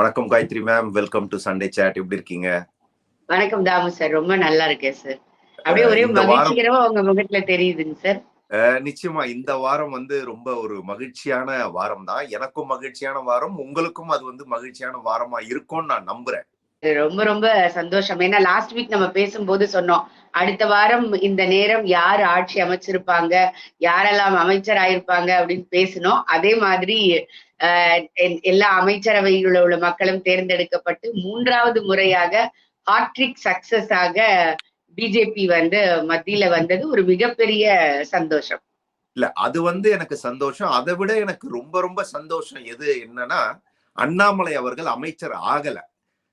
வணக்கம் Gayathri ma'am welcome to Sunday chat எப்படி இருக்கீங்க? வணக்கம் தாமு சார் ரொம்ப நல்லா இருக்கேன் சார் அப்படியே ஒரே மகிழ்ச்சிகரமா உங்க முகத்துல தெரியுதுங்க சார் நிச்சயமா இந்த வாரம் வந்து ரொம்ப ஒரு மகிழ்ச்சியான வாரம் தான். எனக்கும் மகிழ்ச்சியான வாரம் உங்களுக்கும் அது வந்து மகிழ்ச்சியான வாரமா இருக்கும்னு நான் நம்புறேன். ரொம்ப ரொம்ப சந்தோஷம். ஏன்னா லாஸ்ட் வீக் நம்ம பேசும்போது சொன்னோம் அடுத்த வாரம் இந்த நேரம் யார் ஆட்சி அமைச்சிருப்பாங்க யாரெல்லாம் அமைச்சர் ஆயிருப்பாங்க அப்படின்னு பேசினோம். அதே மாதிரி எல்லா அமைச்சரவையில் உள்ள மக்களும் தேர்ந்தெடுக்கப்பட்டு மூன்றாவது முறையாக ஹாட்ரிக் சக்சஸ் ஆக பிஜேபி வந்து மத்தியில வந்தது ஒரு மிகப்பெரிய சந்தோஷம். இல்ல அது வந்து எனக்கு சந்தோஷம். அதை விட எனக்கு ரொம்ப ரொம்ப சந்தோஷம் எது என்னன்னா அண்ணாமலை அவர்கள் அமைச்சர் ஆகலை.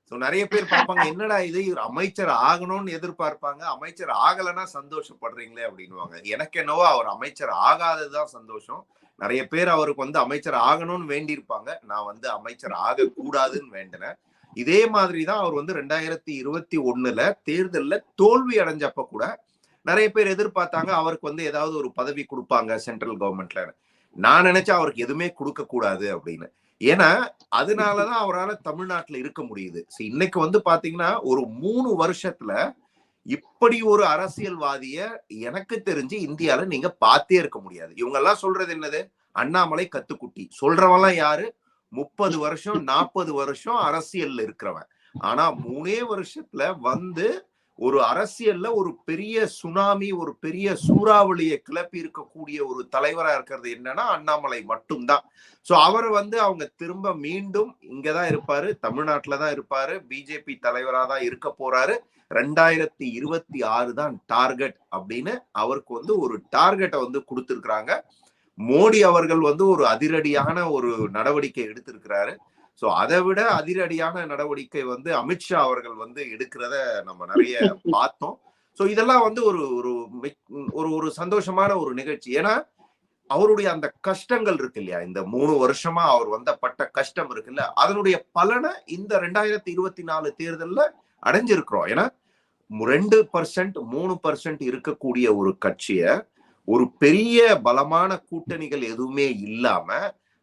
சோ நிறைய பேர் பார்ப்பாங்க என்னடா இது? அமைச்சர் ஆகணும்னு எதிர்பார்ப்பாங்க. அமைச்சர் ஆகலைன்னா சந்தோஷப்படுறீங்களே அப்படின்னுவாங்க. எனக்கு என்னவோ அவர் அமைச்சர் ஆகாததுதான் சந்தோஷம். நிறைய பேர் அவருக்கு வந்து அமைச்சர் ஆகணும்னு வேண்டியிருப்பாங்க. நான் வந்து அமைச்சர் ஆக கூடாதுன்னு வேண்டினேன். இதே மாதிரிதான் அவர் வந்து ரெண்டாயிரத்தி இருபத்தி ஒண்ணுல தேர்தல்ல தோல்வி அடைஞ்சப்ப கூட நிறைய பேர் எதிர்பார்த்தாங்க அவருக்கு வந்து ஏதாவது ஒரு பதவி கொடுப்பாங்க சென்ட்ரல் கவர்மெண்ட்ல நான் நினைச்சா அவருக்கு எதுவுமே கொடுக்க கூடாது அப்படின்னு. ஏன்னா அதனாலதான் அவரால் தமிழ்நாட்டுல இருக்க முடியுது. So, இன்னைக்கு வந்து பாத்தீங்கன்னா ஒரு மூணு வருஷத்துல இப்படி ஒரு அரசியல்வாதிய எனக்கு தெரிஞ்சு இந்தியால நீங்க பார்த்தே இருக்க முடியாது. இவங்க எல்லாம் சொல்றது என்னது? அண்ணாமலை கத்துக்குட்டி. சொல்றவெல்லாம் யாரு? முப்பது வருஷம் நாற்பது வருஷம் அரசியல்ல இருக்கிறவன். ஆனா மூணே வருஷத்துல வந்து ஒரு அரசியல்ல ஒரு பெரிய சுனாமி ஒரு பெரிய சூறாவளியை கிளப்பி இருக்கக்கூடிய ஒரு தலைவரா இருக்கிறது என்னன்னா அண்ணாமலை மட்டும்தான். சோ அவர் வந்து அவங்க திரும்ப மீண்டும் இங்கதான் இருப்பாரு தமிழ்நாட்டுல தான் இருப்பாரு பிஜேபி தலைவரா தான் இருக்க போறாரு. ரெண்டாயிரத்தி இருபத்தி ஆறு தான் டார்கெட் அப்படின்னு அவருக்கு வந்து ஒரு டார்கெட்டை வந்து கொடுத்துருக்குறாங்க. மோடி அவர்கள் வந்து ஒரு அதிரடியான ஒரு நடவடிக்கை எடுத்திருக்கிறாரு. சோ அதை விட அதிரடியான நடவடிக்கை வந்து அமித்ஷா அவர்கள் வந்து எடுக்கிறத நம்ம நிறைய பார்த்தோம். சோ இதெல்லாம் வந்து ஒரு ஒரு ஒரு ஒரு சந்தோஷமான ஒரு நிகழ்ச்சி. ஏன்னா அவருடைய அந்த கஷ்டங்கள் இருக்கு இல்லையா? இந்த மூணு வருஷமா அவர் வந்த பட்ட கஷ்டம் இருக்குல்ல அதனுடைய பலனை இந்த ரெண்டாயிரத்தி இருபத்தி நாலு தேர்தல்ல அடைஞ்சிருக்கிறோம். ஏன்னா ரெண்டு பர்சன்ட் மூணு பர்சன்ட் இருக்கக்கூடிய ஒரு கட்சிய ஒரு பெரிய பலமான கூட்டணிகள் எதுவுமே இல்லாம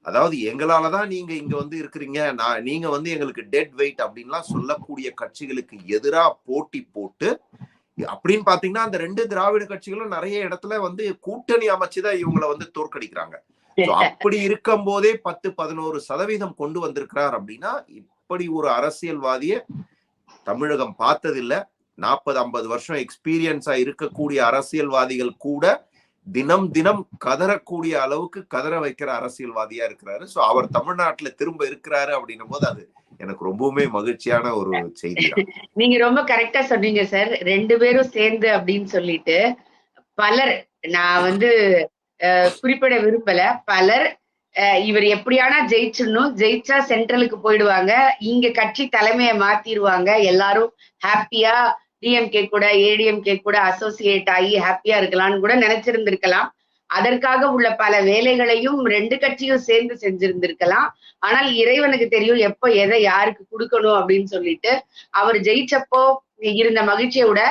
அதாவது எங்களால தான் நீங்க இங்க வந்து இருக்கிறீங்க. நான் நீங்க வந்து எங்களுக்கு டெட் வெயிட் அப்படின்லாம் சொல்லக்கூடிய கட்சிகளுக்கு எதிரா போட்டி போட்டு அப்படின்னு பாத்தீங்கன்னா அந்த ரெண்டு திராவிட கட்சிகளும் நிறைய இடத்துல வந்து கூட்டணி அமைச்சுதான் இவங்களை வந்து தோற்கடிக்கிறாங்க. அப்படி இருக்கும் போதே பத்து பதினோரு சதவீதம் கொண்டு வந்திருக்கிறார் அப்படின்னா இப்படி ஒரு அரசியல்வாதிய தமிழகம் பார்த்ததில்ல. நாற்பது ஐம்பது வருஷம் எக்ஸ்பீரியன்ஸா இருக்கக்கூடிய அரசியல்வாதிகள் கூட தினம் தினம் கதறக்கூடிய அளவுக்கு கதற வைக்கிற அரசியல்வாதியா இருக்கிறாரு. சோ அவர் தமிழ்நாட்டுல திரும்ப இருக்கிறாரு அப்படின்னும் போது அது எனக்கு ரொம்பவுமே மகிழ்ச்சியான ஒரு செய்தி நீங்க ரொம்ப கரெக்டா சொன்னீங்க சார் ரெண்டு பேரும் சேர்ந்து அப்படின்னு சொல்லிட்டு பலர் நான் வந்து குறிப்பிட விரும்பல. பலர் இவர் எப்படியானா ஜெயிச்சிடணும். ஜெயிச்சா சென்ட்ரலுக்கு போயிடுவாங்க. இங்க கட்சி தலைமையை மாத்திடுவாங்க. எல்லாரும் ஹாப்பியா டிஎம்கே கூட ஏடிஎம்கே கூட அசோசியேட் ஆகி ஹாப்பியா இருக்கலாம்னு கூட நினைச்சிருந்திருக்கலாம். அதற்காக உள்ள பல வேலைகளையும் ரெண்டு கட்சியும் சேர்ந்து செஞ்சிருந்திருக்கலாம். ஆனால் இறைவனுக்கு தெரியும் எப்ப எதை யாருக்கு கொடுக்கணும் அப்படின்னு சொல்லிட்டு. அவர் ஜெயிச்சப்போ இருந்த மகிழ்ச்சியை விட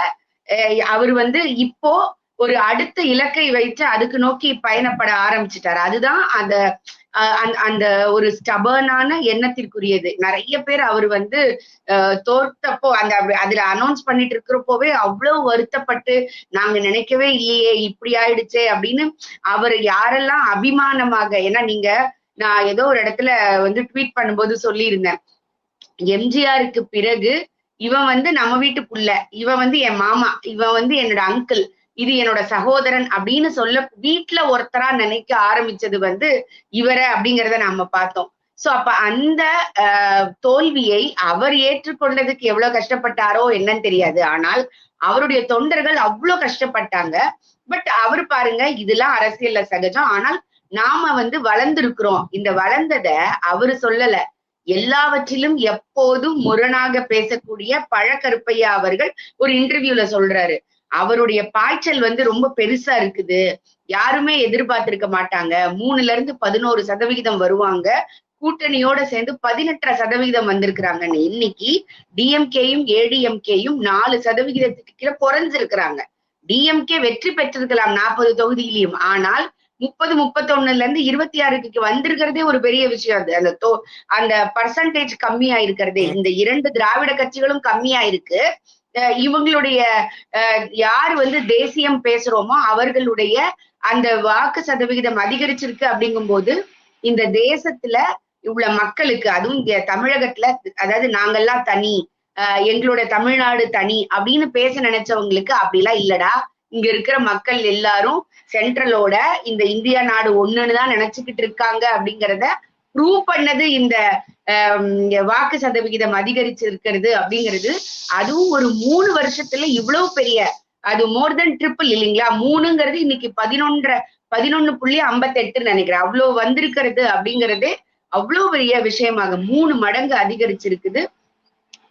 அஹ் அவர் வந்து இப்போ ஒரு அடுத்த இலக்கை வைத்து அதுக்கு நோக்கி பயணப்பட ஆரம்பிச்சிட்டாரு. அதுதான் அந்த அந்த- அந்த ஒரு ஸ்டபர்னான எண்ணத்திற்குரியது. நிறைய பேர் அவர் வந்து அஹ் தோற்றப்போ அந்த அதுல அனௌன்ஸ் பண்ணிட்டு இருக்கிறப்போவே அவ்வளவு வருத்தப்பட்டு நாங்க நினைக்கவே இல்லையே இப்படி ஆயிடுச்சே அப்படின்னு அவர் யாரெல்லாம் அபிமானமாக ஏன்னா நீங்க நான் ஏதோ ஒரு இடத்துல வந்து ட்வீட் பண்ணும்போது சொல்லியிருந்தேன். எம்ஜிஆருக்கு பிறகு இவன் வந்து நம்ம வீட்டு புள்ள இவன் வந்து என் மாமா இவன் வந்து என்னோட அங்கிள் இது என்னோட சகோதரன் அப்படின்னு சொல்ல வீட்டுல ஒருத்தரா நினைக்க ஆரம்பிச்சது வந்து இவரை அப்படிங்கிறத நாம பார்த்தோம். சோ அப்ப அந்த ஆஹ், தோல்வியை அவர் ஏற்றுக்கொண்டதுக்கு எவ்வளவு கஷ்டப்பட்டாரோ என்னன்னு தெரியாது. ஆனால் அவருடைய தொண்டர்கள் அவ்வளவு கஷ்டப்பட்டாங்க. பட் அவர் பாருங்க இதெல்லாம் அரசியல்ல சகஜம். ஆனால் நாம வந்து வளர்ந்திருக்கிறோம். இந்த வளர்ந்தத அவரு சொல்லல. எல்லாவற்றிலும் எப்போதும் முரணாக பேசக்கூடிய பழக்கருப்பையா அவர்கள் ஒரு இன்டர்வியூல சொல்றாரு. அவருடைய பாய்ச்சல் வந்து ரொம்ப பெருசா இருக்குது. யாருமே எதிர்பார்த்திருக்க மாட்டாங்க. மூணுல இருந்து பதினோரு சதவிகிதம் வருவாங்க. கூட்டணியோட சேர்ந்து பதினெட்டரை சதவிகிதம் வந்திருக்கிறாங்கன்னு இன்னைக்கு டிஎம்கேயும் ஏடிஎம்கேயும் நாலு சதவிகிதத்துக்கு கீழே குறைஞ்சிருக்கிறாங்க. டிஎம்கே வெற்றி பெற்றிருக்கலாம் நாற்பது தொகுதியிலையும். ஆனால் முப்பது முப்பத்தொன்னுல இருந்து இருபத்தி ஆறுக்கு வந்திருக்கிறதே ஒரு பெரிய விஷயம். அது அந்த தோ அந்த பர்சன்டேஜ் கம்மியா இருக்கிறதே இந்த இரண்டு திராவிட கட்சிகளும் கம்மியா இருக்கு இவங்களுடைய அஹ் யார் வந்து தேசியம் பேசுறோமோ அவர்களுடைய அந்த வாக்கு சதவிகிதம் அதிகரிச்சிருக்கு அப்படிங்கும்போது இந்த தேசத்துல உள்ள மக்களுக்கு அதுவும் இங்க தமிழகத்துல அதாவது நாங்கெல்லாம் தனி எங்களோட தமிழ்நாடு தனி அப்படின்னு பேச நினைச்சவங்களுக்கு அப்படிலாம் இல்லடா. இங்க இருக்கிற மக்கள் எல்லாரும் சென்ட்ரலோட இந்த இந்தியா நாடு ஒண்ணுன்னு தான் நினைச்சுக்கிட்டு இருக்காங்க அப்படிங்கிறத ப்ரூவ் பண்ணது இந்த வாக்கு சதவிகிதம் அதிகரிச்சிருக்கிறது அப்படிங்கிறது அதுவும் ஒரு மூணு வருஷத்துல இவ்வளவு பெரிய அது மோர் தென் ட்ரிபிள் இல்லைங்களா? மூணுங்கிறது இன்னைக்கு பதினொன்றரை பதினொன்னு புள்ளி ஐம்பத்தெட்டு நினைக்கிறேன். அவ்வளவு வந்திருக்கிறது அப்படிங்கறதே அவ்வளவு பெரிய விஷயமாக மூணு மடங்கு அதிகரிச்சிருக்குது.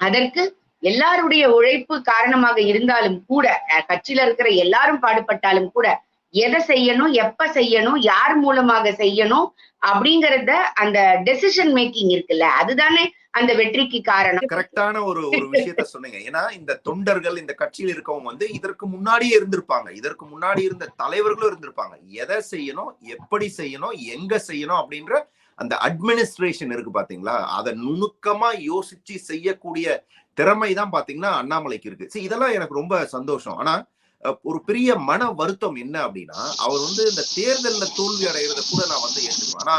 அதற்கு எல்லாருடைய உழைப்பு காரணமாக இருந்தாலும் கூட கட்சியில இருக்கிற எல்லாரும் பாடுபட்டாலும் கூட எதை செய்யணும் எப்ப செய்யணும் யார் மூலமாக செய்யணும் அப்படிங்கறத அந்த டெசிஷன் மேக்கிங் இருக்குல்ல அதுதானே அந்த வெற்றிக்கு காரணம். கரெக்டான ஒரு ஒரு விஷயத்த சொன்னீங்க. ஏன்னா இந்த தொண்டர்கள் இந்த கட்சியில் இருக்கவங்க வந்து இதற்கு முன்னாடியே இருந்திருப்பாங்க. இதற்கு முன்னாடி இருந்த தலைவர்களும் இருந்திருப்பாங்க. எதை செய்யணும் எப்படி செய்யணும் எங்க செய்யணும் அப்படின்ற அந்த அட்மினிஸ்ட்ரேஷன் இருக்கு பாத்தீங்களா? அதை நுணுக்கமா யோசிச்சு செய்யக்கூடிய திறமை தான் பாத்தீங்கன்னா அண்ணாமலைக்கு இருக்கு. இதெல்லாம் எனக்கு ரொம்ப சந்தோஷம். ஆனா ஒரு பெரிய மன வருத்தம் என்ன அப்படின்னா அவர் வந்து இந்த தேர்தல்ல தோல்வி அடைகிறத கூட நான் வந்து ஏற்றுக்குவேன் ஆனா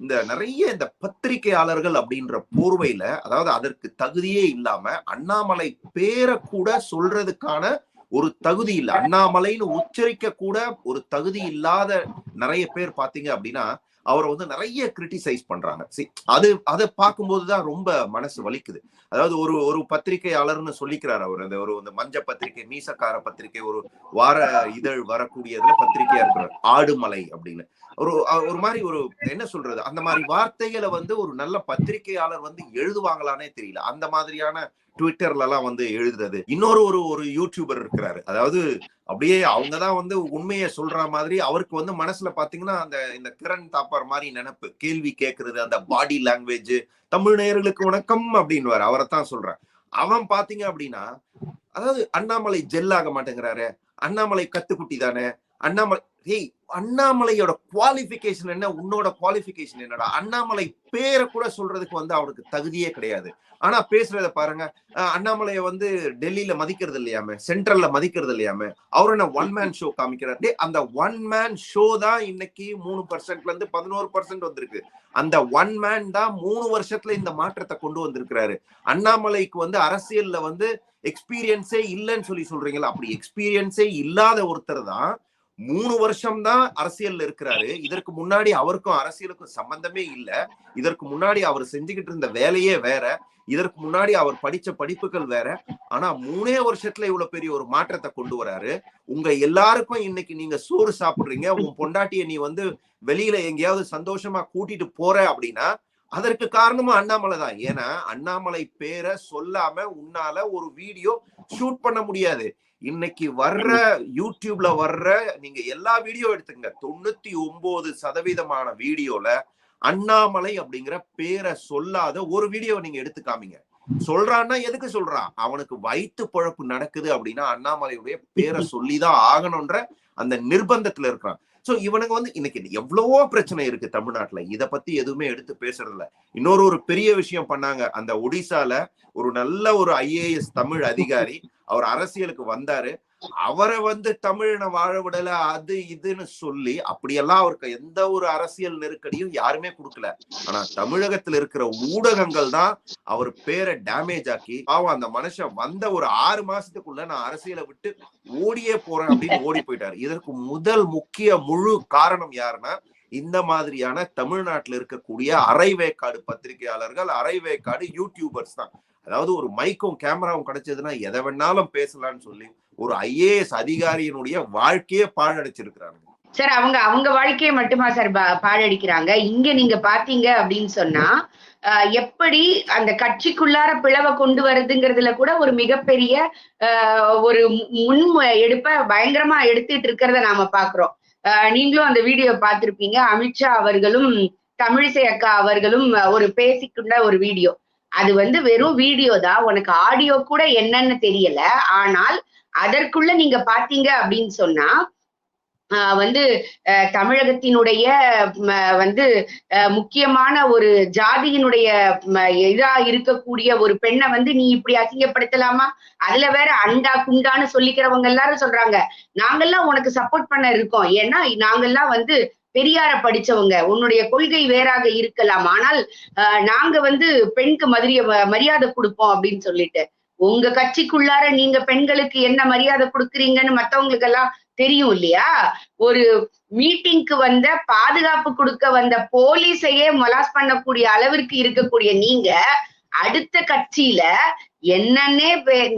இந்த நிறைய இந்த பத்திரிகையாளர்கள் அப்படின்ற போர்வையில அதாவது அதற்கு தகுதியே இல்லாம அண்ணாமலை பேரை கூட சொல்றதுக்கான ஒரு தகுதி இல்ல. அண்ணாமலைன்னு உச்சரிக்க கூட ஒரு தகுதி இல்லாத நிறைய பேர் பாத்தீங்க அப்படின்னா அவரை வந்து நிறைய கிரிட்டிசைஸ் பண்றாங்க. சி அது அதை பார்க்கும்போது தான் ரொம்ப மனசு வலிக்குது. அதாவது ஒரு ஒரு பத்திரிகையாளர்னு சொல்லிக்கிறார் அவர். அந்த ஒரு இந்த மஞ்ச பத்திரிகை மீசக்கார பத்திரிகை ஒரு வார இதழ் வரக்கூடியதுல பத்திரிகையா இருக்கிறார். ஆடுமலை அப்படின்னு. ஒரு ஒரு மாதிரி ஒரு என்ன சொல்றது? அந்த மாதிரி வார்த்தைகளை வந்து ஒரு நல்ல பத்திரிகையாளர் வந்து எழுதுவாங்களானே தெரியல. அந்த மாதிரியான ட்விட்டர்ல எல்லாம் வந்து எழுதுறது. இன்னொரு ஒரு ஒரு யூடியூபர் இருக்கிறாரு. அதாவது அப்படியே அவங்கதான் வந்து உண்மையை சொல்ற மாதிரி அவருக்கு வந்து மனசுல பாத்தீங்கன்னா அந்த இந்த கிரண் தாப்பார் மாதிரி நினைப்பு. கேள்வி கேட்கறது அந்த பாடி லாங்குவேஜ் தமிழ் நேயர்களுக்கு வணக்கம் அப்படின்னு அவரை தான் சொல்றேன். அவன் பாத்தீங்க அப்படின்னா அதாவது அண்ணாமலை ஜெல் ஆக மாட்டேங்கிறாரு. அண்ணாமலை கத்துக்குட்டி தானே. அண்ணாமலை ஏய் அண்ணாமலையோட குவாலிஃபிகேஷன் என்ன? உன்னோட குவாலிஃபிகேஷன் என்னடா? அண்ணாமலை பேரை கூட சொல்றதுக்கு வந்து அவருக்கு தகுதியே கிடையாது. ஆனா பேசுறத பாருங்க. அண்ணாமலையை வந்து டெல்லியில மதிக்கிறது இல்லையாம? சென்ட்ரல்ல மதிக்கிறது இல்லையாம? அவர் என்ன ஒன் மேன் ஷோ காமிக்கிறார். அந்த ஒன் மேன் ஷோ தான் இன்னைக்கு மூணு பர்சன்ட்ல இருந்து பதினோரு பர்சன்ட் வந்திருக்கு. அந்த ஒன் மேன் தான் மூணு வருஷத்துல இந்த மாற்றத்தை கொண்டு வந்திருக்கிறாரு. அண்ணாமலைக்கு வந்து அரசியல்ல வந்து எக்ஸ்பீரியன்ஸே இல்லைன்னு சொல்லி சொல்றீங்களா அப்படி எக்ஸ்பீரியன்ஸே இல்லாத ஒருத்தர் தான் மூணு வருஷம் தான் அரசியல்ல இருக்கிறாரு. இதற்கு முன்னாடி அவருக்கும் அரசியலுக்கும் சம்பந்தமே இல்ல. இதற்கு முன்னாடி அவர் செஞ்சுக்கிட்டு இருந்த வேலையே வேற. இதற்கு முன்னாடி அவர் படிச்ச படிப்புகள் வேற. ஆனா மூணே வருஷத்துல இவ்வளவு பெரிய ஒரு மாற்றத்தை கொண்டு வராரு. உங்க எல்லாருக்கும் இன்னைக்கு நீங்க சோறு சாப்பிடுறீங்க. உன் பொண்டாட்டிய நீ வந்து வெளியில எங்கேயாவது சந்தோஷமா கூட்டிட்டு போற அப்படின்னா அதற்கு காரணமும் அண்ணாமலை தான். ஏன்னா அண்ணாமலை பேரை சொல்லாம உன்னால ஒரு வீடியோ ஷூட் பண்ண முடியாது. இன்னைக்கு வர்ற யூடியூப்ல வர்ற நீங்க எல்லா வீடியோ எடுத்துங்க தொண்ணூத்தி ஒன்பது சதவீதமான வீடியோல அண்ணாமலை அப்படிங்கிற பேரை சொல்லாத ஒரு வீடியோ நீங்க எடுத்து காமிங்க. சொல்றான்னா எதுக்கு சொல்றான் அவனுக்கு வயிற்று பழப்பு நடக்குது அப்படின்னா அண்ணாமலையுடைய பேரை சொல்லிதான் ஆகணும்ன்ற அந்த நிர்பந்தத்துல இருக்கிறான். சோ இவனுங்க வந்து இன்னைக்கு எவ்வளவோ பிரச்சனை இருக்கு தமிழ்நாட்டுல. இத பத்தி எதுவுமே எடுத்து பேசுறது இல்ல இன்னொரு ஒரு பெரிய விஷயம் பண்ணாங்க. அந்த ஒடிசால ஒரு நல்ல ஒரு ஐஏஎஸ் தமிழ் அதிகாரி அவர் அரசியலுக்கு வந்தாரு. அவரை வந்து தமிழனை வாழ விடல அது இதுன்னு சொல்லி அப்படியெல்லாம் அவருக்கு எந்த ஒரு அரசியல் நெருக்கடியும் யாருமே கொடுக்கல. ஆனா தமிழகத்துல இருக்கிற ஊடகங்கள் தான் அவர் பேரை டேமேஜ் ஆக்கி பாவம் அந்த மனுஷன் வந்த ஒரு ஆறு மாசத்துக்குள்ள நான் அரசியலை விட்டு ஓடியே போறேன் அப்படின்னு ஓடி போயிட்டாரு. இதற்கு முதல் முக்கிய முழு காரணம் யாருன்னா இந்த மாதிரியான தமிழ்நாட்டுல இருக்கக்கூடிய அரைவேக்காடு பத்திரிகையாளர்கள் அரைவேக்காடு யூடியூபர்ஸ் தான். அதாவது ஒரு மைக்கும் கேமராவும் கிடைச்சதுன்னா எதை வேணாலும் பேசலாம்னு சொல்லி ஒரு ஐஏஎஸ் அதிகாரியினுடைய வாழ்க்கையே பாழடைச்சிருக்கிறாங்க. சார் அவங்க அவங்க வாழ்க்கையை மட்டுமா சார் பா- பாழடிக்கிறாங்க? இங்க நீங்க பாத்தீங்க அப்படின்னு சொன்னா ஆஹ் எப்படி அந்த கட்சிக்குள்ளார பிளவை கொண்டு வருதுங்கிறதுல கூட ஒரு மிகப்பெரிய ஆஹ் ஒரு முன் எடுப்ப பயங்கரமா எடுத்துட்டு இருக்கிறத நாம பாக்குறோம். ஆஹ் நீங்களும் அந்த வீடியோ பார்த்திருப்பீங்க அமித்ஷா அவர்களும் தமிழிசை அக்கா அவர்களும் ஒரு பேசிக்கொண்ட ஒரு வீடியோ. அது வந்து வெறும் வீடியோ தான். உனக்கு ஆடியோ கூட என்னன்னு தெரியல. ஆனால் அதற்குள்ள நீங்க பாத்தீங்க அப்படின்னு சொன்னா ஆஹ் வந்து அஹ் தமிழகத்தினுடைய வந்து அஹ் முக்கியமான ஒரு ஜாதியினுடைய இதா இருக்கக்கூடிய ஒரு பெண்ணை வந்து நீ இப்படி அசிங்கப்படுத்தலாமா? அதுல வேற அண்டா குண்டான்னு சொல்லிக்கிறவங்க எல்லாரும் சொல்றாங்க. நாங்கெல்லாம் உனக்கு சப்போர்ட் பண்ண இருக்கோம். ஏன்னா நாங்கெல்லாம் வந்து பெரியார படிச்சவங்க. உன்னுடைய கொள்கை வேறாக இருக்கலாம். ஆனால் நாங்க வந்து பெண்க்கு மதிய மரியாதை கொடுப்போம் அப்படின்னு சொல்லிட்டு. உங்க கட்சிக்குள்ளார நீங்க பெண்களுக்கு என்ன மரியாதை கொடுக்குறீங்கன்னு மத்தவங்களுக்கு எல்லாம் தெரியும் இல்லையா? ஒரு மீட்டிங்க்கு வந்த பாதுகாப்பு கொடுக்க வந்த போலீஸையே மொலாஸ் பண்ணக்கூடிய அளவிற்கு இருக்கக்கூடிய நீங்க அடுத்த கட்சியில என்னன்னே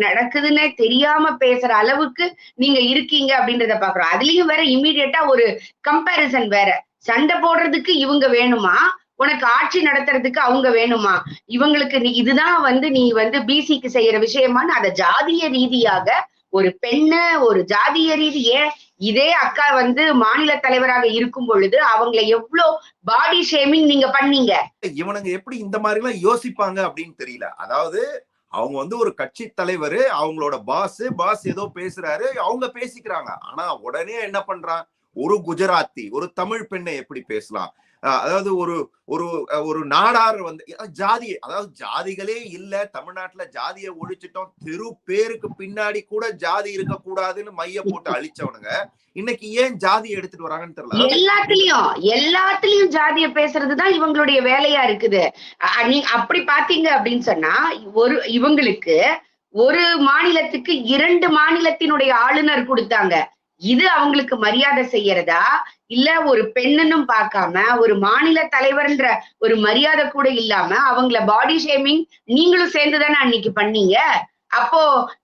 நடக்குதுன்னே தெரியாம பேசுற அளவுக்கு நீங்க இருக்கீங்க அப்படின்றத பாக்குறோம். அதுலயும் வேற இமீடியட்டா ஒரு கம்பேரிசன் வேற. சண்டை போடுறதுக்கு இவங்க வேணுமா? உனக்கு ஆட்சி நடத்துறதுக்கு அவங்க வேணுமா? இவங்களுக்கு நீ இதுதான் வந்து நீ வந்து பிசிக்கு செய்யற விஷயமான்னு அதை ஜாதிய ரீதியாக ஒரு பெண்ணு ஒரு ஜாதிய ரீதியே இதே அக்கா வந்து மாநில தலைவராக இருக்கும் பொழுது அவங்களை எவ்வளவு பாடி ஷேமிங் நீங்க பண்ணீங்க? இவனுங்க எப்படி இந்த மாதிரி எல்லாம் யோசிப்பாங்க அப்படின்னு தெரியல. அதாவது அவங்க வந்து ஒரு கட்சி தலைவர் அவங்களோட பாஸ் பாஸ் ஏதோ பேசுறாரு அவங்க பேசிக்கிறாங்க. ஆனா உடனே என்ன பண்றான்? ஒரு குஜராத்தி ஒரு தமிழ் பெண்ணை எப்படி பேசலாம்? அதாவது ஒரு ஒரு ஒரு நாடார் வந்து ஜாதியை ஜாதி அதாவது ஜாதிகளே இல்ல தமிழ்நாட்டுல ஜாதியை ஒழிச்சிட்டோம் தெரு பேருக்கு பின்னாடி கூட ஜாதி இருக்க கூடாதுன்னு மைய போட்டு அழிச்சவனுங்க. இன்னைக்கு ஏன் ஜாதி எடுத்துட்டு வராங்கன்னு தெரியல? எல்லாத்துலயும் எல்லாத்துலயும் ஜாதிய பேசுறதுதான் இவங்களுடைய வேலையா இருக்குது. நீ அப்படி பாத்தீங்க அப்படின்னு சொன்னா ஒரு இவங்களுக்கு ஒரு மாநிலத்துக்கு இரண்டு மாநிலத்தினுடைய ஆளுநர் கொடுத்தாங்க. இது அவங்களுக்கு மரியாதை செய்யறதா? இல்ல ஒரு பெண்ணுன்னும் பார்க்காம ஒரு மாநில தலைவர்ன்ற ஒரு மரியாதை கூட இல்லாம அவங்கள பாடி ஷேமிங் நீங்களும் சேர்ந்துதானே அன்னைக்கு பண்ணீங்க? அப்போ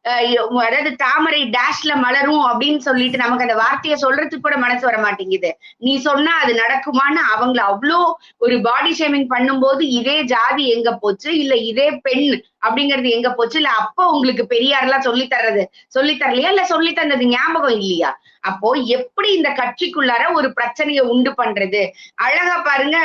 அஹ் அதாவது தாமரை டேஷ்ல மலரும் அப்படின்னு சொல்லிட்டு நமக்கு அந்த வார்த்தையை சொல்றதுக்கு கூட மனசு வர மாட்டேங்குது. நீ சொன்னா அது நடக்குமான்னு அவங்கள அவ்வளோ ஒரு பாடி ஷேமிங் பண்ணும்போது இதே ஜாதி எங்க போச்சு? இல்ல இதே பெண் அப்படிங்கிறது எங்க போச்சு? இல்ல அப்போ உங்களுக்கு பெரியார்லாம் சொல்லி தர்றது சொல்லி தரலையா? இல்ல சொல்லி தந்தது ஞாபகம் இல்லையா? அப்போ எப்படி இந்த கட்சிக்குள்ளார ஒரு பிரச்சனையை உண்டு பண்றது? அழகா பாருங்க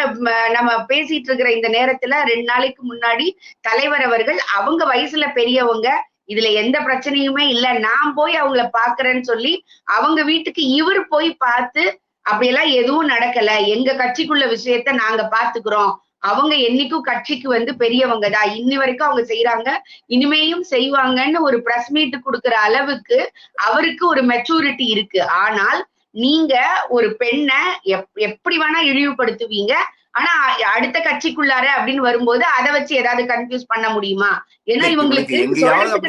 நம்ம பேசிட்டு இருக்கிற இந்த நேரத்துல ரெண்டு நாளைக்கு முன்னாடி தலைவர் அவர்கள் அவங்க வயசுல பெரியவங்க இதுல எந்த பிரச்சனையுமே இல்ல நான் போய் அவங்கள பாக்குறேன்னு சொல்லி அவங்க வீட்டுக்கு இவர் போய் பார்த்து அப்படியெல்லாம் எதுவும் நடக்கல. எங்க கட்சிக்குள்ள விஷயத்த நாங்க பாத்துக்கிறோம். அவங்க என்னைக்கும் கட்சிக்கு வந்து பெரியவங்க தான் இன்னி வரைக்கும் அவங்க செய்யறாங்க இனிமேயும் செய்வாங்கன்னு ஒரு பிரஸ் மீட் கொடுக்கிற அளவுக்கு அவருக்கு ஒரு மெச்சூரிட்டி இருக்கு. ஆனால் நீங்க ஒரு பெண்ணை எப் எப்படி வேணா இழிவுபடுத்துவீங்க. ஆனா அடுத்த கட்சிக்குள்ளார அப்படின்னு வரும்போது அதை வச்சு ஏதாவது கன்ஃபியூஸ் பண்ண முடியுமா? ஏன்னா இவங்களுக்கு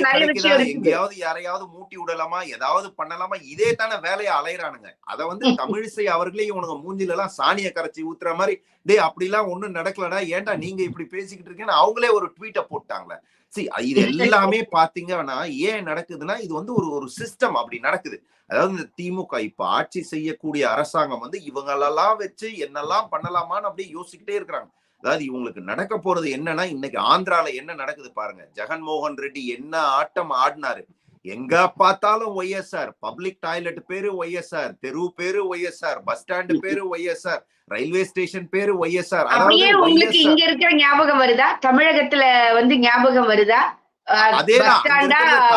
நிறைய விஷயம் எங்கேயாவது யாரையாவது மூட்டி விடலாமா? ஏதாவது பண்ணலாமா? இதே தானே வேலையை அலையறானுங்க. அத வந்து தமிழிசை அவர்களே இவனுங்க மூஞ்சில எல்லாம் சாணிய கரைச்சி ஊத்துற மாதிரி டேய் அப்படிலாம் ஒண்ணும் நடக்கலடா. ஏன்டா நீங்க இப்படி பேசிக்கிட்டு இருக்கீங்கன்னு அவங்களே ஒரு ட்வீட்டை போட்டாங்களே. சி இது எல்லாமே பாத்தீங்கன்னா ஏன் நடக்குதுன்னா இது வந்து ஒரு ஒரு சிஸ்டம் அப்படி நடக்குது. அதாவது இந்த திமுக இப்ப ஆட்சி செய்யக்கூடிய அரசாங்கம் வந்து இவங்களெல்லாம் வச்சு என்னெல்லாம் பண்ணலாமான்னு அப்படியே யோசிக்கிட்டே இருக்கிறாங்க. அதாவது இவங்களுக்கு நடக்க போறது என்னன்னா இன்னைக்கு ஆந்திரால என்ன நடக்குது பாருங்க. ஜெகன்மோகன் ரெட்டி என்ன ஆட்டம் ஆடினாரு. எங்க பார்த்தாலும் ஒய்எஸ்ஆர் பப்ளிக் டாய்லெட் பேரு ஒய்எஸ்ஆர் தெரு பேரு ஒய்எஸ்ஆர் பஸ் ஸ்டாண்டு பேரு ஒய்எஸ்ஆர் ரயில்வே ஸ்டேஷன் பேரு ஒய்எஸ்ஆர் அப்படியே உங்களுக்கு இங்க இருக்கிற ஞாபகம் வருதா? தமிழகத்துல வந்து ஞாபகம் வருதா?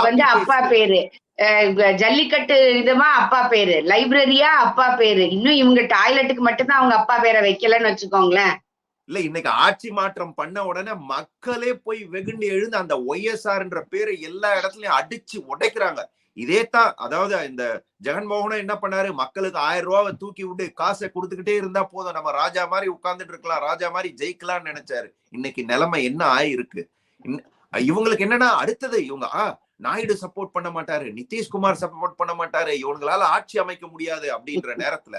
வந்து அப்பா. பேரு. ஜல்லிக்கட்டு இதுமா அப்பா பேரு. லைப்ரரியா அப்பா பேரு. இன்னும் இவங்க டாய்லெட்டுக்கு மட்டும்தான் அவங்க அப்பா பேரை வைக்கலன்னு வச்சுக்கோங்களேன். இல்ல இன்னைக்கு ஆட்சி மாற்றம் பண்ண உடனே மக்களே போய் வெகுண்டு எழுந்து அந்த ஒய்எஸ்ஆர்ன்ற பேரை எல்லா இடத்துலயும் அடிச்சு உடைக்கிறாங்க. இதே தான் அதாவது இந்த ஜெகன்மோகனும் என்ன பண்ணாரு? மக்களுக்கு ஆயிரம் ரூபாவை தூக்கி விட்டு காசை கொடுத்துக்கிட்டே இருந்தா போதும். நம்ம ராஜா மாதிரி உட்கார்ந்துட்டு இருக்கலாம் ராஜா மாதிரி ஜெயிக்கலாம்னு நினைச்சாரு. இன்னைக்கு நிலைமை என்ன ஆயிருக்கு? இவங்களுக்கு என்னன்னா அடுத்தது இவங்க ஆ நாயுடு சப்போர்ட் பண்ண மாட்டாரு நிதிஷ்குமார் சப்போர்ட் பண்ண மாட்டாரு இவங்களால ஆட்சி அமைக்க முடியாது அப்படின்ற நேரத்துல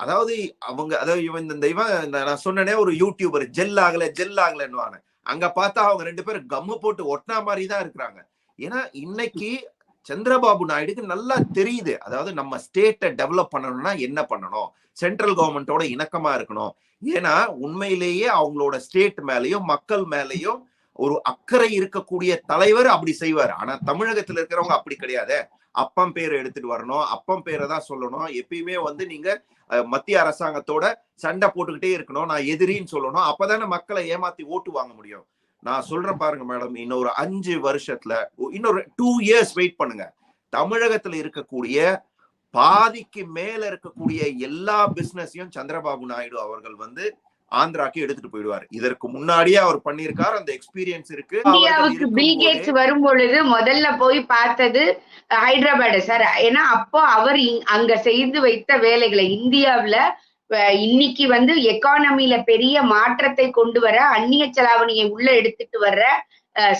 அதாவது அவங்க அதாவது இவன் இந்த இவன் நான் சொன்னனே ஒரு யூடியூபர் ஜெல் ஆகல ஜெல் ஆகலன்னுவாங்க. அங்க பார்த்தா அவங்க ரெண்டு பேரும் கம்மு போட்டு ஒட்டினா மாதிரி தான் இருக்கிறாங்க. ஏன்னா இன்னைக்கு சந்திரபாபு நாயுடுக்கு நல்லா தெரியுது. அதாவது நம்ம ஸ்டேட்டை டெவலப் பண்ணணும்னா என்ன பண்ணணும்? சென்ட்ரல் கவர்மெண்டோட இணக்கமா இருக்கணும். ஏன்னா உண்மையிலேயே அவங்களோட ஸ்டேட் மேலயும் மக்கள் மேலையும் ஒரு அக்கறை இருக்கக்கூடிய தலைவர் அப்படி செய்வார். ஆனா தமிழகத்துல இருக்கிறவங்க அப்படி கிடையாது. அப்பம் பேரை எடுத்துட்டு வரணும். அப்பம் பேரை தான் சொல்லணும். எப்பயுமே வந்து நீங்க மத்திய அரசாங்கத்தோட சண்டை போட்டுக்கிட்டே இருக்கணும். நான் எதிரின்னு சொல்லணும். அப்பதானே மக்களை ஏமாத்தி ஓட்டு வாங்க முடியும். நான் சொல்றேன் பாருங்க மேடம். இன்னொரு அஞ்சு வருஷத்துல இன்னொரு டூ இயர்ஸ் வெயிட் பண்ணுங்க. தமிழகத்துல இருக்கக்கூடிய பாதிக்கு மேல இருக்கக்கூடிய எல்லா பிசினஸையும் சந்திரபாபு நாயுடு அவர்கள் வந்து ஆந்திராக்கு எடுத்துட்டு போயிடுவார். இதற்கு முன்னாடியே அவர் பண்ணியிருக்கார் அந்த எக்ஸ்பீரியன்ஸ் இருக்கு. இந்தியாவுக்கு பில் கேட்ஸ் வரும் பொழுது முதல்ல போய் பார்த்தது ஹைதராபாத் சார். ஏன்னா அப்போ அவர் அங்க செய்து வைத்த வேலைகளை இந்தியாவுல இன்னைக்கு வந்து எக்கானமில பெரிய மாற்றத்தை கொண்டு வர அந்நிய செலாவணியை உள்ள எடுத்துட்டு வர்ற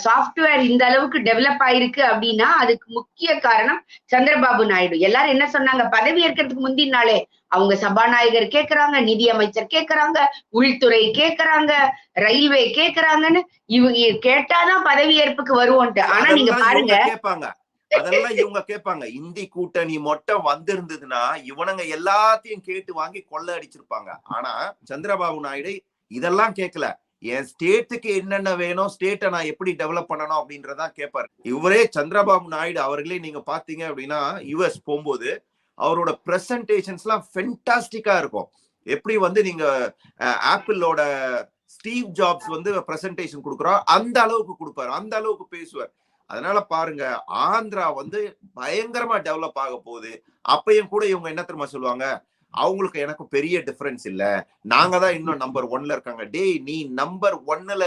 சாஃப்ட்வேர் இந்த அளவுக்கு டெவலப் ஆயிருக்கு அப்படின்னா அதுக்கு முக்கிய காரணம் சந்திரபாபு நாயுடு. எல்லாரும் என்ன சொன்னாங்க? பதவி ஏற்கிறதுக்கு முந்தின நாளே அவங்க சபாநாயகர் கேக்குறாங்க நிதி அமைச்சர் கேக்குறாங்க உள்துறை கேக்குறாங்க ரயில்வே கேக்குறாங்கன்னு இவங்க கேட்டாதான் பதவி ஏற்புக்கு வருவோன்ட்டு. ஆனா நீங்க பாருங்க. அதெல்லாம் இவங்க கேட்பாங்க இந்தி கூட்டணி மட்டும் வந்திருந்ததுன்னா இவனுங்க எல்லாத்தையும் கேட்டு வாங்கி கொள்ள அடிச்சிருப்பாங்க. ஆனா சந்திரபாபு நாயுடு இதெல்லாம் கேட்கல என் ஸ்டேட்டுக்கு என்னென்ன வேணும் ஸ்டேட்டை நான் எப்படி டெவலப் பண்ணணும் அப்படின்றதா கேட்பாரு இவரே சந்திரபாபு நாயுடு அவர்களே நீங்க பாத்தீங்க அப்படின்னா யுஎஸ் போகும்போது அவரோட பிரசன்டேஷன்ஸ் எல்லாம் ஃபென்டாஸ்டிக்கா இருக்கும். எப்படி வந்து நீங்க ஆப்பிளோட ஸ்டீவ் ஜாப்ஸ் வந்து பிரசன்டேஷன் கொடுக்குறோம் அந்த அளவுக்கு கொடுப்பாரு அந்த அளவுக்கு பேசுவார். அதனால பாருங்க ஆந்திரா வந்து பயங்கரமா டெவலப் ஆக போகுது. அப்பயும் கூட இவங்க என்ன தெரியுமா சொல்லுவாங்க? அவங்களுக்கு எனக்கு பெரிய டிஃபரன்ஸ் இல்ல. நாங்க தான் இன்னும் நம்பர் ஒன்ல இருக்காங்க. டேய் நீ நம்பர் ஒன்னுல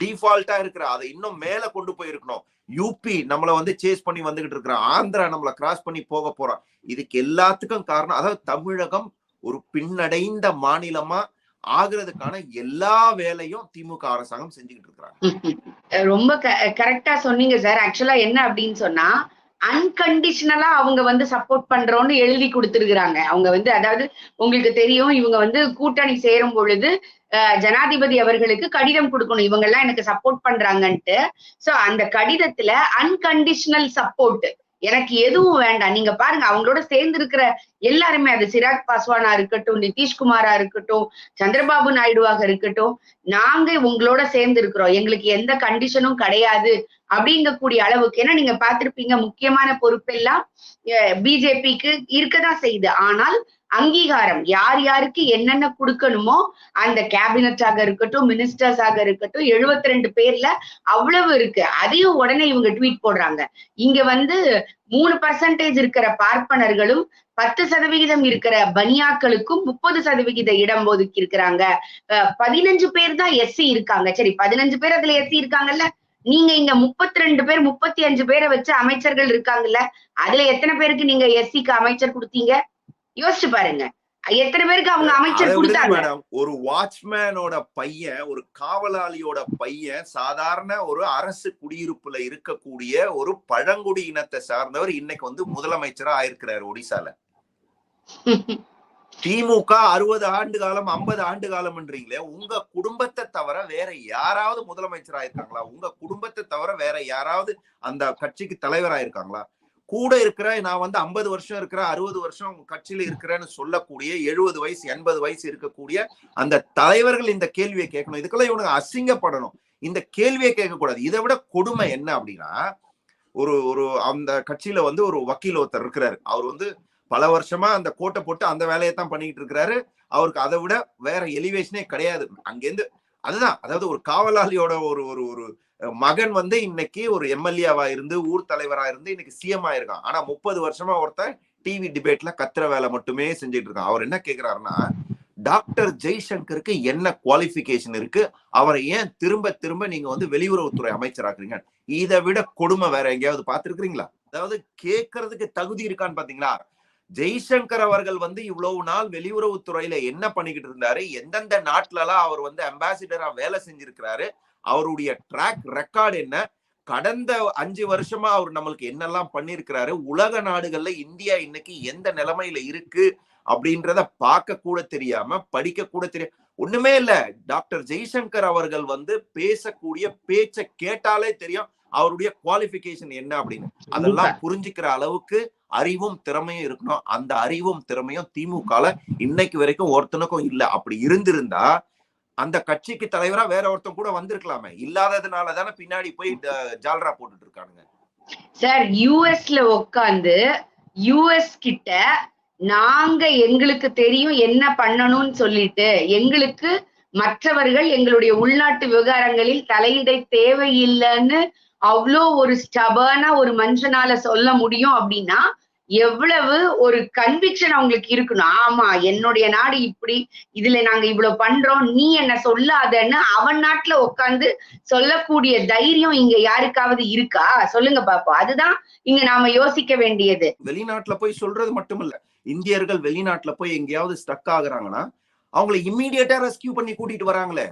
டிஃபால்ட்டா இருக்கிற அதை இன்னும் மேல கொண்டு போயிருக்கணும். யூபி நம்மள வந்து சேஸ் பண்ணி வந்துகிட்டு இருக்கிற ஆந்திரா நம்மள கிராஸ் பண்ணி போக போறோம் இதுக்கு எல்லாத்துக்கும் காரணம் அதாவது தமிழகம் ஒரு பின்னடைந்த மாநிலமா ஆகுறதுக்கான எல்லா வேலையும் திமுக அரசாங்கம் செஞ்சுக்கிட்டு இருக்கிறாங்க. ரொம்ப கரெக்டா சொன்னீங்க சார் ஆக்சுவலா என்ன அப்படின்னு சொன்னா அன்கண்டிஷனலா அவங்க வந்து சப்போர்ட் பண்றோம்னு எழுதி கொடுத்துருக்குறாங்க. அவங்க வந்து அதாவது உங்களுக்கு தெரியும் இவங்க வந்து கூட்டணி சேரும் பொழுது ஜனாதிபதி அவர்களுக்கு கடிதம் கொடுக்கணும். இவங்க எல்லாம் எனக்கு சப்போர்ட் பண்றாங்கன்ட்டு. சோ அந்த கடிதத்துல அன்கண்டிஷனல் சப்போர்ட் எனக்கு எதுவும் வேண்டாம். நீங்க பாருங்க அவங்களோட சேர்ந்து இருக்கிற எல்லாருமே அது சிராக் பாஸ்வானா இருக்கட்டும் நிதிஷ்குமாரா இருக்கட்டும் சந்திரபாபு நாயுடுவாக இருக்கட்டும் நாங்க உங்களோட சேர்ந்து இருக்கிறோம் எங்களுக்கு எந்த கண்டிஷனும் கிடையாது அப்படிங்கக்கூடிய அளவுக்கு. ஏன்னா நீங்க பார்த்திருப்பீங்க முக்கியமான பொறுப்பெல்லாம் பிஜேபிக்கு இருக்கதான் செய்யுது. ஆனால் அங்கீகாரம். யார் யாருக்கு என்னென்ன கொடுக்கணுமோ அந்த கேபினட்டாக இருக்கட்டும் மினிஸ்டர்ஸாக இருக்கட்டும் 72 ரெண்டு பேர்ல அவ்வளவு இருக்கு. அதையும் உடனே இவங்க ட்வீட் போடுறாங்க. இங்க வந்து மூணு பர்சன்டேஜ் இருக்கிற பார்ப்பனர்களும் பத்து சதவிகிதம் இருக்கிற பனியாக்களுக்கும் முப்பது சதவிகித இடம் ஒதுக்கி இருக்கிறாங்க பதினஞ்சு பேர் தான் எஸ்சி இருக்காங்க. சரி பதினஞ்சு பேர் அதுல எஸ்சி இருக்காங்கல்ல? நீங்க இங்க முப்பத்தி ரெண்டு பேர் முப்பத்தி அஞ்சு பேரை வச்சு அமைச்சர்கள் இருக்காங்கல்ல? அதுல எத்தனை பேருக்கு நீங்க எஸ்சிக்கு அமைச்சர் கொடுத்தீங்க? யோசிச்சு பாருங்க. எத்தனை பேருக்கு அவங்க அமைச்சர் கொடுத்தாங்க? மேடம். ஒரு வாட்ச்மேனோட பையன் ஒரு காவலாளியோட பையன் சாதாரண ஒரு அரசு குடியிருப்புல இருக்கக்கூடிய ஒரு பழங்குடி இனத்தை சார்ந்தவர் இன்னைக்கு வந்து முதலமைச்சரா ஆயிருக்கிறாரு ஒடிசால. திமுக அறுபது ஆண்டு காலம் ஐம்பது ஆண்டு காலம்ன்றீங்களே உங்க குடும்பத்தை தவிர வேற யாராவது முதலமைச்சரா இருக்காங்களா உங்க குடும்பத்தை தவிர வேற யாராவது அந்த கட்சிக்கு தலைவரா இருக்காங்களா கூட இருக்கிற நான் வந்து ஐம்பது வருஷம் இருக்கிற அறுபது வருஷம் கட்சியில இருக்கிறேன்னு சொல்லக்கூடிய எழுபது வயசு எண்பது வயசு இருக்கக்கூடிய அந்த தலைவர்கள் இந்த கேள்வியை கேட்கணும். இதுக்கெல்லாம் இவனுக்கு அசிங்கப்படணும். இந்த கேள்வியை கேட்கக்கூடாது. இதை விட கொடுமை என்ன அப்படின்னா ஒரு ஒரு அந்த கட்சியில வந்து ஒரு வக்கீல் ஒருத்தர் இருக்கிறாரு. அவர் வந்து பல வருஷமா அந்த கோட்டை போட்டு அந்த வேலையை தான் பண்ணிக்கிட்டு இருக்கிறாரு. அவருக்கு அதை விட வேற எலிவேஷனே கிடையாது. அங்கேருந்து அதுதான் அதாவது ஒரு காவலாளியோட ஒரு ஒரு ஒரு மகன் வந்து இன்னைக்கு ஒரு எம்எல்ஏவா இருந்து ஊர் தலைவரா இருந்து இன்னைக்கு சிஎம் ஆயிருக்கான். ஆனா முப்பது வருஷமா ஒருத்தன் டிவி டிபேட்ல கத்துற வேலை மட்டுமே செஞ்சுட்டு இருக்கான். அவர் என்ன கேக்குறாருன்னா டாக்டர் ஜெய்சங்கருக்கு என்ன குவாலிபிகேஷன் இருக்கு? அவரை ஏன் திரும்ப திரும்ப நீங்க வந்து வெளியுறவுத்துறை அமைச்சராக்குறீங்க? இதை விட கொடுமை வேற எங்கேயாவது பார்த்திருக்கிறீங்களா? அதாவது கேட்கறதுக்கு தகுதி இருக்கான்னு பாத்தீங்களா? ஜெய்சங்கர் அவர்கள் வந்து இவ்வளவு நாள் வெளியுறவுத்துறையில என்ன பண்ணிக்கிட்டு இருந்தாரு? எந்தெந்த நாட்டுல எல்லாம் அவர் வந்து அம்பாசிடரா வேலை செஞ்சிருக்கிறாரு? அவருடைய ட்ராக் ரெக்கார்டு என்ன? கடந்த அஞ்சு வருஷமா அவர் நம்மளுக்கு என்னெல்லாம் பண்ணிருக்கிறாரு உலக நாடுகள்ல இந்தியா இன்னைக்கு எந்த நிலைமையில இருக்கு? அப்படின்றத பார்க்க கூட தெரியாம படிக்க கூட தெரியும் ஒண்ணுமே இல்ல. டாக்டர் ஜெய்சங்கர் அவர்கள் வந்து பேசக்கூடிய பேச்ச கேட்டாலே தெரியும் அவருடைய குவாலிபிகேஷன் என்ன அப்படின்னு. அதெல்லாம் புரிஞ்சுக்கிற அளவுக்கு அறிவும் திறமையும் இருக்கணும். அந்த அறிவும் திறமையும் திமுகல இன்னைக்கு வரைக்கும் ஒருத்தனுக்கும் இல்ல. அப்படி இருந்திருந்தா அந்த கட்சிக்கு தலைவரா வேற ஒருத்தன் கூட வந்திருக்கலாமே. இல்லாததுனால தானே பின்னாடி போய் ஜால்ரா போட்டுட்டு இருக்கானுங்க. சார் யூஎஸ்ல உட்காந்து யூஎஸ் கிட்ட நாங்க எங்களுக்கு தெரியும் என்ன பண்ணணும்னு சொல்லிட்டு எங்களுக்கு மற்றவர்கள் எங்களுடைய உள்நாட்டு விவகாரங்களில் தலையிட தேவையில்லைன்னு அவ்வளோ ஒரு ஸ்டபர்னா ஒரு மனுஷனால சொல்ல முடியும் அப்படின்னா எவ்வளவு ஒரு கன்விக்ஷன் அவங்களுக்கு இருக்கணும் ஆமா என்னுடைய நாடு இப்படி இதுல நாங்க இவ்வளவு பண்றோம் நீ என்ன சொல்லாதன்னு அவன் நாட்டுல உட்கார்ந்து சொல்லக்கூடிய தைரியம் இங்க யாருக்காவது இருக்கா? சொல்லுங்க பாப்போம். அதுதான் இங்க நாம யோசிக்க வேண்டியது. வெளிநாட்டுல போய் சொல்றது மட்டும் இல்ல இந்தியர்கள் வெளிநாட்டுல போய் எங்கேயாவது ஸ்டக் ஆகுறாங்கன்னா அவங்கள இம்மீடியட்டா ரெஸ்கியூ பண்ணி கூட்டிட்டு வராங்களே.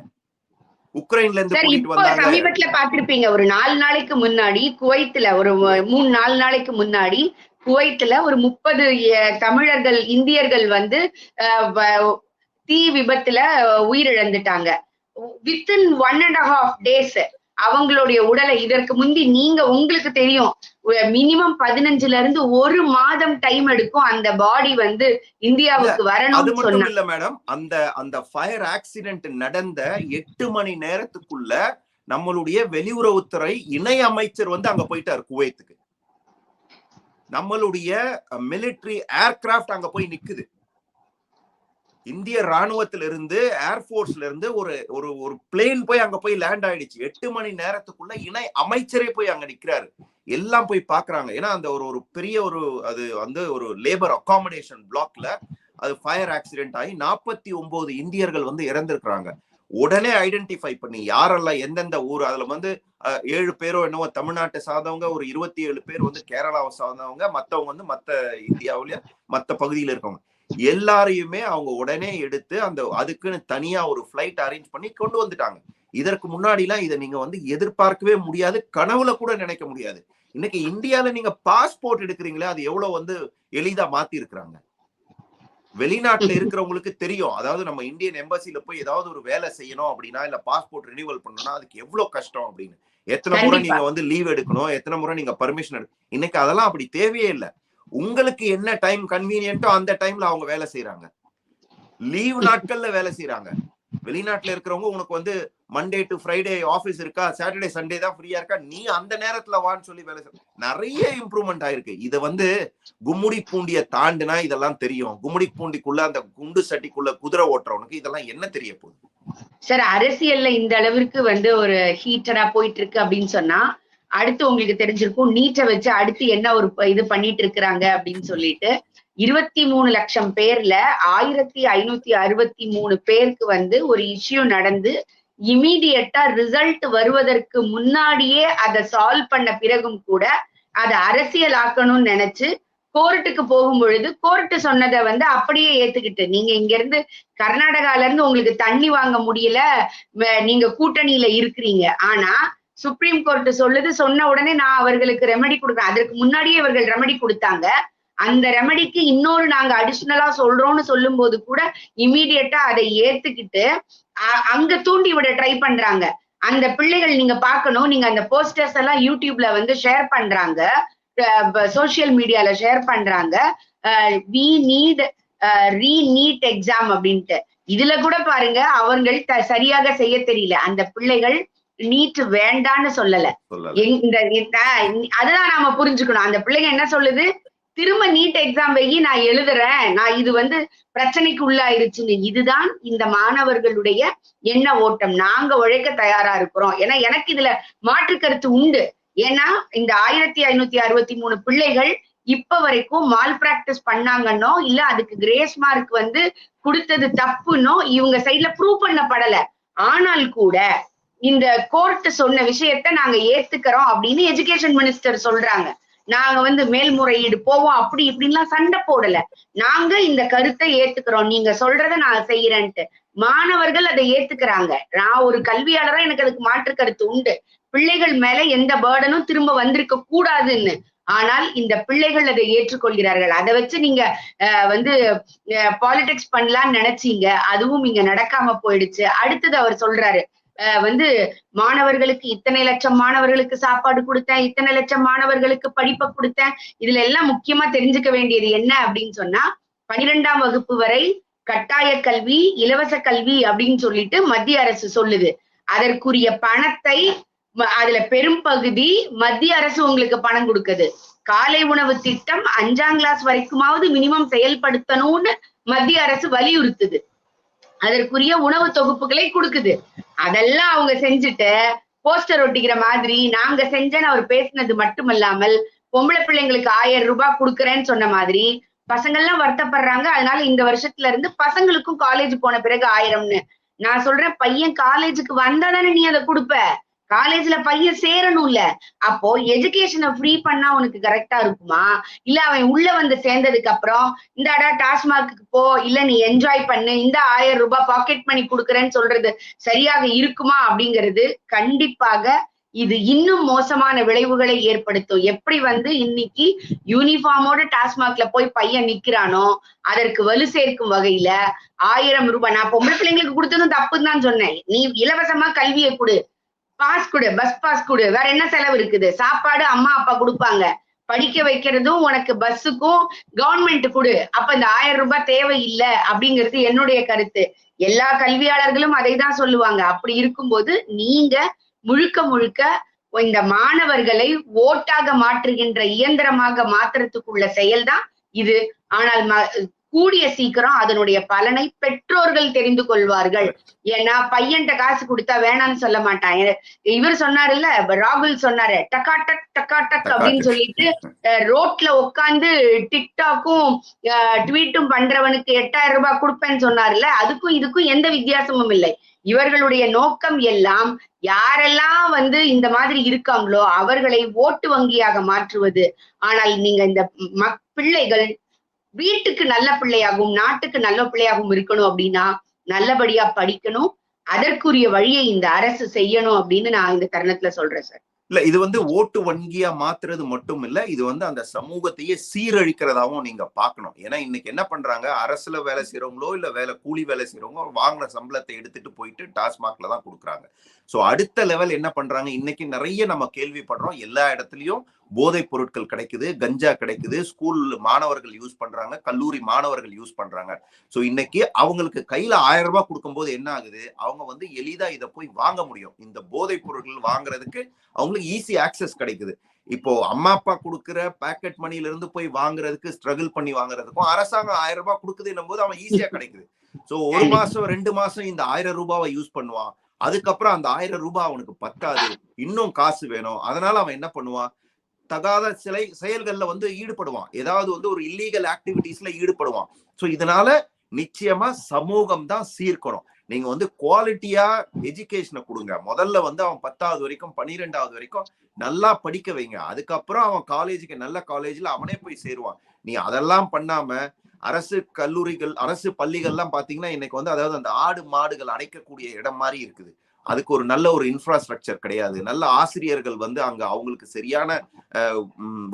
உக்ரைன்ல இருந்து சார் கூட்டிட்டு இப்போ வந்தாங்க. சமீபத்துல பாத்திருப்பீங்க ஒரு நாலு நாளைக்கு முன்னாடி குவைத்துல ஒரு மூணு நாலு நாளைக்கு முன்னாடி குவைத்துல ஒரு முப்பது தமிழர்கள் இந்தியர்கள் வந்து தீ விபத்துல உயிரிழந்துட்டாங்க. Within one and half days அவங்களுடைய உடலை இதற்கு முந்தி நீங்க உங்களுக்கு தெரியும் மினிமம் பதினஞ்சுல இருந்து ஒரு மாதம் டைம் எடுக்கும் அந்த பாடி வந்து இந்தியாவுக்கு சொன்னா இல்ல மேடம் அந்த அந்த ஃபயர் ஆக்சிடென்ட் நடந்த எட்டு மணி நேரத்துக்குள்ள நம்மளுடைய வெளியுறவுத்துறை இணை அமைச்சர் வந்து அங்க போயிட்டார் குவைத்துக்கு. நம்மளுடைய மிலிட்டரி ஏர்கிராஃப்ட் அங்க போய் நிக்குது. இந்திய ராணுவத்திலிருந்து இருந்து ஏர்போர்ஸ்ல இருந்து ஒரு ஒரு ஒரு பிளேன் போய் அங்க போய் லேண்ட் ஆயிடுச்சு. எட்டு மணி நேரத்துக்குள்ள இணை அமைச்சரே போய் அங்க நிக்கிறாரு. எல்லாம் போய் பாக்குறாங்க. ஏன்னா அந்த ஒரு ஒரு பெரிய ஒரு அது வந்து ஒரு லேபர் அகாமடேஷன் பிளாக்ல அது ஃபயர் ஆக்சிடென்ட் ஆகி நாற்பத்தி ஒன்பது இந்தியர்கள் வந்து இறந்திருக்கிறாங்க. உடனே ஐடென்டிஃபை பண்ணி யாரெல்லாம் எந்தெந்த ஊர் அதுல வந்து ஏழு பேரோ என்னவோ தமிழ்நாட்டை சார்ந்தவங்க ஒரு இருபத்தி ஏழு பேர் வந்து கேரளாவை சார்ந்தவங்க மற்றவங்க வந்து மத்த இந்தியாவில மத்த பகுதியில இருக்கவங்க. எல்லாரையுமே அவங்க உடனே எடுத்து அந்த அதுக்குன்னு தனியா ஒரு ஃபிளைட் அரேஞ்ச் பண்ணி கொண்டு வந்துட்டாங்க. இதற்கு முன்னாடி எல்லாம் இதை நீங்க வந்து எதிர்பார்க்கவே முடியாது கனவுல கூட நினைக்க முடியாது. இன்னைக்கு இந்தியால நீங்க பாஸ்போர்ட் எடுக்கிறீங்களே அது எவ்வளவு வந்து எளிதா மாத்தி இருக்கிறாங்க வெளிநாட்டுல இருக்கிறவங்களுக்கு தெரியும். அதாவது நம்ம இந்தியன் எம்பசில போய் ஏதாவது ஒரு வேலை செய்யணும் அப்படின்னா இல்ல பாஸ்போர்ட் ரினியூவல் பண்ணணும்னா அதுக்கு எவ்வளவு கஷ்டம் அப்படின்னு. எத்தனை முறை. நீங்க வந்து லீவ் எடுக்கணும் எத்தனை முறை நீங்க பர்மிஷன் எடு இன்னைக்கு அதெல்லாம் அப்படி தேவையே இல்லை. உங்களுக்கு என்ன டைம் கன்வீனியன்ட்டோ அந்த டைம்ல அவங்க வேலை செய்யறாங்க லீவ் நாட்கள்ல வேலை செய்யறாங்க வெளிநாட்டுல இருக்கிறவங்க உனக்கு வந்து மண்டே டு ஃப்ரைடே ஆபீஸ் இருக்கா? சாட்டர்டே சண்டே தான் ஃப்ரீயா இருக்கா? நீ அந்த நேரத்துல வான்னு சொல்லி வேலை செய்ய நிறைய இம்ப்ரூவ்மெண்ட் ஆயிருக்கு. இதை வந்து கும்முடி பூண்டிய தாண்டுனா இதெல்லாம் தெரியும். கும்முடி பூண்டிக்குள்ள அந்த குண்டு சட்டிக்குள்ள குதிரை ஓட்டுறவனுக்கு இதெல்லாம் என்ன தெரிய போகுது? சார் அரசியல்ல இந்த அளவிற்கு வந்து ஒரு ஹீட்டடா போயிட்டு இருக்கு அப்படின்னு சொன்னா அடுத்து உங்களுக்கு தெரிஞ்சிருக்கும் நீட்டை வச்சு அடுத்து என்ன ஒரு இது பண்ணிட்டு இருக்கிறாங்க அப்படின்னு சொல்லிட்டு இருபத்தி மூணு லட்சம் பேர்ல ஆயிரத்தி ஐநூத்தி அறுபத்தி மூணு பேருக்கு வந்து ஒரு இஷ்யூ நடந்து இமீடியட்டா ரிசல்ட் வருவதற்கு முன்னாடியே அதை சால்வ் பண்ண பிறகும் கூட அதை அரசியலாக்கணும்னு நினைச்சு கோர்ட்டுக்கு போகும் பொழுது கோர்ட்டு சொன்னதை வந்து அப்படியே ஏத்துக்கிட்டு நீங்க இங்க இருந்து கர்நாடகால இருந்து உங்களுக்கு தண்ணி வாங்க முடியல நீங்க கூட்டணியில இருக்கிறீங்க. ஆனா சுப்ரீம் கோர்ட் சொல்லுது சொன்ன உடனே நான் அவர்களுக்கு ரெமெடி கொடுக்குறேன். அதற்கு முன்னாடியே இவர்கள் ரெமெடி கொடுத்தாங்க. அந்த ரெமெடிக்கு இன்னொரு நாங்க அடிஷ்னலா சொல்றோம்னு சொல்லும் போது கூட இமீடியட்டா அதை ஏத்துக்கிட்டு அ- அங்க தூண்டி விட ட்ரை பண்றாங்க. அந்த பிள்ளைகள் நீங்க பாக்கணும் நீங்க அந்த போஸ்டர்ஸ் எல்லாம் யூடியூப்ல வந்து ஷேர் பண்றாங்க. சோசியல் மீடியால ஷேர் பண்றாங்க. We need re NEET exam அப்படின்ட்டு. இதுல கூட பாருங்க அவர்கள் த- சரியாக செய்ய தெரியல. அந்த பிள்ளைகள் நீட் வேண்டான்னு சொல்லல. இந்த இந்த- அதுதான் நாம புரிஞ்சுக்கணும். அந்த பிள்ளைங்க என்ன சொல்லுது? திரும்ப நீட் எக்ஸாம் வெயி நான் எழுதுறேன். நான் இது வந்து பிரச்சனைக்கு உள்ளாயிருச்சுன்னு. இதுதான் இந்த மாணவர்களுடைய எண்ண ஓட்டம். நாங்க உழைக்க தயாரா இருக்கிறோம். ஏன்னா எனக்கு இதுல மாற்று கருத்து உண்டு. ஏன்னா இந்த ஆயிரத்தி ஐநூத்தி அறுபத்தி மூணு பிள்ளைகள் இப்ப வரைக்கும் மால் பிராக்டிஸ் பண்ணாங்கன்னோ இல்ல அதுக்கு கிரேஸ் மார்க் வந்து கொடுத்தது தப்புன்னோ இவங்க சைட்ல ப்ரூவ் பண்ணப்படல. ஆனால் கூட இந்த கோர்ட் சொன்ன விஷயத்த நாங்க ஏத்துக்கிறோம் அப்படின்னு எஜுகேஷன் மினிஸ்டர் சொல்றாங்க. நாங்க வந்து மேல்முறையீடு போவோம் அப்படி இப்படின்லாம் சண்டை போடல. நாங்க இந்த கருத்தை ஏத்துக்கிறோம். நீங்க சொல்றத நான் செய்யறேன்ட்டு. மாணவர்கள் அதை ஏத்துக்கிறாங்க. நான் ஒரு கல்வியாளரா எனக்கு அதுக்கு மாற்று கருத்து உண்டு. பிள்ளைகள் மேல எந்த பேர்டனும் திரும்ப வந்திருக்க கூடாதுன்னு. ஆனால் இந்த பிள்ளைகள் அதை ஏற்றுக்கொள்கிறார்கள். அதை வச்சு நீங்க வந்து பாலிடிக்ஸ் பண்ணலாம்னு நினைச்சீங்க. அதுவும் இங்க நடக்காம போயிடுச்சு. அடுத்தது அவர் சொல்றாரு வந்து மாணவர்களுக்கு இத்தனை லட்சம் மாணவர்களுக்கு சாப்பாடு கொடுத்தேன் இத்தனை லட்சம் மாணவர்களுக்கு படிப்பை கொடுத்தேன். இதுல எல்லாம் முக்கியமா தெரிஞ்சுக்க வேண்டியது என்ன அப்படின்னு சொன்னா பனிரெண்டாம் வகுப்பு வரை கட்டாய கல்வி இலவச கல்வி அப்படின்னு சொல்லிட்டு மத்திய அரசு சொல்லுது. அதற்குரிய பணத்தை அதுல பெரும் பகுதி மத்திய அரசு உங்களுக்கு பணம் கொடுக்குது. காலை உணவு திட்டம் அஞ்சாம் கிளாஸ் வரைக்குமாவது மினிமம் செயல்படுத்தணும்னு மத்திய அரசு வலியுறுத்துது. அதற்குரிய உணவு தொகுப்புகளை கொடுக்குது. அதெல்லாம் அவங்க செஞ்சுட்டு போஸ்டர் ஒட்டிக்கிற மாதிரி நாங்க செஞ்சேன்னு அவர் பேசினது மட்டுமல்லாமல் பொம்பளை பிள்ளைங்களுக்கு ஆயிரம் ரூபாய் கொடுக்குறேன்னு சொன்ன மாதிரி பசங்கள்லாம் வருத்தப்படுறாங்க. அதனால இந்த வருஷத்துல இருந்து பசங்களுக்கும் காலேஜ் போன பிறகு ஆயிரம்னு. நான் சொல்றேன் பையன் காலேஜுக்கு வந்தா தானே நீ அதை கொடுப்ப. காலேஜ்ல பையன் சேரணும்ல அப்போ எஜுகேஷனை ஃப்ரீ பண்ணா உனக்கு கரெக்டா இருக்குமா? இல்ல அவன் உள்ள வந்து சேர்ந்ததுக்கு அப்புறம் இந்தாடா டாஸ்மாக்கு போ இல்ல நீ என்ஜாய் பண்ணு இந்த ஆயிரம் ரூபாய் பாக்கெட் பண்ணி கொடுக்குறேன்னு சொல்றது சரியாக இருக்குமா அப்படிங்கிறது கண்டிப்பாக இது இன்னும் மோசமான விளைவுகளை ஏற்படுத்தும். எப்படி வந்து இன்னைக்கு யூனிஃபார்மோட டாஸ்மாக்ல போய் பையன் நிக்கிறானோ அதற்கு வலு சேர்க்கும் வகையில ஆயிரம் ரூபாய் நான் பொம்பளை பிள்ளைங்களுக்கு கொடுத்ததும் தப்புன்னு தான் சொன்னேன். நீ இலவசமா கல்வியை கொடு. பாஸ் கொடு பஸ் பாஸ் கொடு. வேற என்ன செலவு இருக்குது? சாப்பாடு அம்மா அப்பா கொடுப்பாங்க. படிக்க வைக்கிறதும் உனக்கு பஸ்ஸுக்கும் கவர்மெண்ட் கொடு. அப்ப இந்த ஆயிரம் ரூபாய் தேவை இல்ல அப்படிங்கிறது என்னுடைய கருத்து. எல்லா கல்வியாளர்களும் அதை தான் சொல்லுவாங்க. அப்படி இருக்கும்போது நீங்க முழுக்க முழுக்க இந்த மாணவர்களை ஓட்டாக மாற்றுகின்ற இயந்திரமாக மாற்றுறதுக்குள்ள செயல்தான் இது. ஆனால் கூடிய சீக்கிரம் அதனுடைய பலனை பெற்றோர்கள் தெரிந்து கொள்வார்கள். ஏன்னா பையன்ட்ட காசு கொடுத்தா வேணாம்னு சொல்ல மாட்டான். இவர் சொன்னாருல்ல ராகுல் சொன்னாரு டக்கா டக் டக்கா டக் அப்படின்னு சொல்லிட்டு ரோட்ல உட்காந்து டிக்டாக்கும் ட்வீட்டும் பண்றவனுக்கு எட்டாயிரம் ரூபாய் கொடுப்பேன்னு சொன்னார்ல அதுக்கும் இதுக்கும் எந்த வித்தியாசமும் இல்லை. இவர்களுடைய நோக்கம் எல்லாம் யாரெல்லாம் வந்து இந்த மாதிரி இருக்காங்களோ அவர்களை ஓட்டு வங்கியாக மாற்றுவது. ஆனால் நீங்க இந்த மக் பிள்ளைகள் வீட்டுக்கு நல்ல பிள்ளையாகவும் நாட்டுக்கு நல்ல பிள்ளையாகவும் இருக்கணும் அப்படின்னா நல்லபடியா படிக்கணும். அதற்குரிய வழியை இந்த அரசு செய்யணும் அப்படின்னு நான் இந்த தருணத்துல சொல்றேன் சார். இல்ல இது வந்து ஓட்டு வங்கியா மாத்துறது மட்டும் இல்ல இது வந்து அந்த சமூகத்தையே சீரழிக்கிறதாவும் நீங்க பாக்கணும் ஏன்னா இன்னைக்கு என்ன பண்றாங்க? அரசுல வேலை செய்யறவங்களோ இல்ல வேலை கூலி வேலை செய்யறவங்க வாங்கின சம்பளத்தை எடுத்துட்டு போயிட்டு டாஸ்மாக்ல தான் கொடுக்குறாங்க. சோ அடுத்த லெவல் என்ன பண்றாங்க? இன்னைக்கு நிறைய நம்ம கேள்விப்படுறோம். எல்லா இடத்துலயும் போதைப் பொருட்கள் கிடைக்குது கஞ்சா கிடைக்குது ஸ்கூல் மாணவர்கள் யூஸ் பண்றாங்க கல்லூரி மாணவர்கள் யூஸ் பண்றாங்க. சோ இன்னைக்கு அவங்களுக்கு கையில ஆயிரம் ரூபாய் கொடுக்கும்போது என்ன ஆகுது? அவங்க வந்து எளிதா இதை போய் வாங்க முடியும். இந்த போதைப் பொருட்கள் வாங்குறதுக்கு அவங்களுக்கு ஈஸி ஆக்சஸ் கிடைக்குது. இப்போ அம்மா அப்பா கொடுக்குற பேக்கெட் மணில இருந்து போய் வாங்குறதுக்கு ஸ்ட்ரகிள் பண்ணி வாங்குறதுக்கும் அரசாங்கம் ஆயிரம் ரூபாய் கொடுக்குதுன்னும் போது அவன் ஈஸியா கிடைக்குது. சோ ஒரு மாசம் ரெண்டு மாசம் இந்த ஆயிரம் ரூபாவை யூஸ் பண்ணுவான். அதுக்கப்புறம் அந்த ஆயிரம் ரூபாய் அவனுக்கு பத்தாது. இன்னும் காசு வேணும். அதனால அவன் என்ன பண்ணுவான்? தகாத சிலை செயல்கள்ல வந்து ஈடுபடுவான். ஏதாவது வந்து ஒரு இல்லீகல் ஆக்டிவிட்டீஸ்ல ஈடுபடுவான். ஸோ இதனால நிச்சயமா சமூகம் தான் சீர்க்கணும் நீங்க வந்து குவாலிட்டியா எஜுகேஷனை கொடுங்க. முதல்ல வந்து அவன் பத்தாவது வரைக்கும் பன்னிரெண்டாவது வரைக்கும் நல்லா படிக்க வைங்க. அதுக்கப்புறம் அவன் காலேஜுக்கு நல்ல காலேஜ்ல அவனே போய் சேருவான். நீ அதெல்லாம் பண்ணாம அரசு கல்லூரிகள் அரசு பள்ளிகள்லாம் பாத்தீங்கன்னா இன்னைக்கு வந்து அதாவது அந்த ஆடு மாடுகள் அடைக்கக்கூடிய இடம் மாதிரி இருக்குது. அதுக்கு ஒரு நல்ல ஒரு இன்ஃப்ராஸ்ட்ரக்சர் கிடையாது. நல்ல ஆசிரியர்கள் வந்து அங்க அவங்களுக்கு சரியான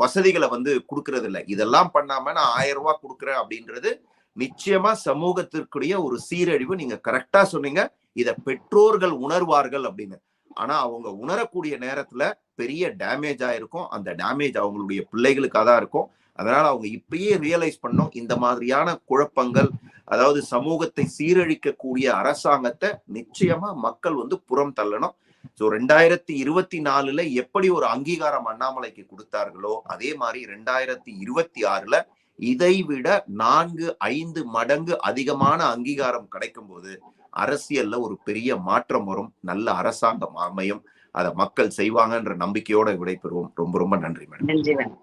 வசதிகளை வந்து கொடுக்கறது இல்லை இதெல்லாம் பண்ணாம நான் ஆயிரம் ரூபாய் கொடுக்குறேன் அப்படின்றது நிச்சயமா சமூகத்திற்குரிய ஒரு சீரழிவு. நீங்க கரெக்டா சொன்னீங்க. இத பெற்றோர்கள் உணர்வார்கள் அப்படின்னு. ஆனா அவங்க உணரக்கூடிய நேரத்துல பெரிய டேமேஜ் ஆயிருக்கும் அந்த டேமேஜ் அவங்களுடைய பிள்ளைகளுக்காக தான் இருக்கும். அதனால அவங்க இப்பயே ரியலைஸ் பண்ணோம் இந்த மாதிரியான குழப்பங்கள் அதாவது சமூகத்தை சீரழிக்கக்கூடிய அரசாங்கத்தை நிச்சயமா மக்கள் வந்து புறம் தள்ளணும். ஸோ ரெண்டாயிரத்தி இருபத்தி நாலுல எப்படி ஒரு அங்கீகாரம் அண்ணாமலைக்கு கொடுத்தார்களோ அதே மாதிரி ரெண்டாயிரத்தி இருபத்தி ஆறுல இதை விட நான்கு ஐந்து மடங்கு அதிகமான அங்கீகாரம் கிடைக்கும் போது அரசியல்ல ஒரு பெரிய மாற்றம் வரும். நல்ல அரசாங்கம் அமையும். அதை மக்கள் செய்வாங்கன்ற நம்பிக்கையோட விடைபெறுவோம். ரொம்ப ரொம்ப நன்றி மேடம். நன்றி மேடம்.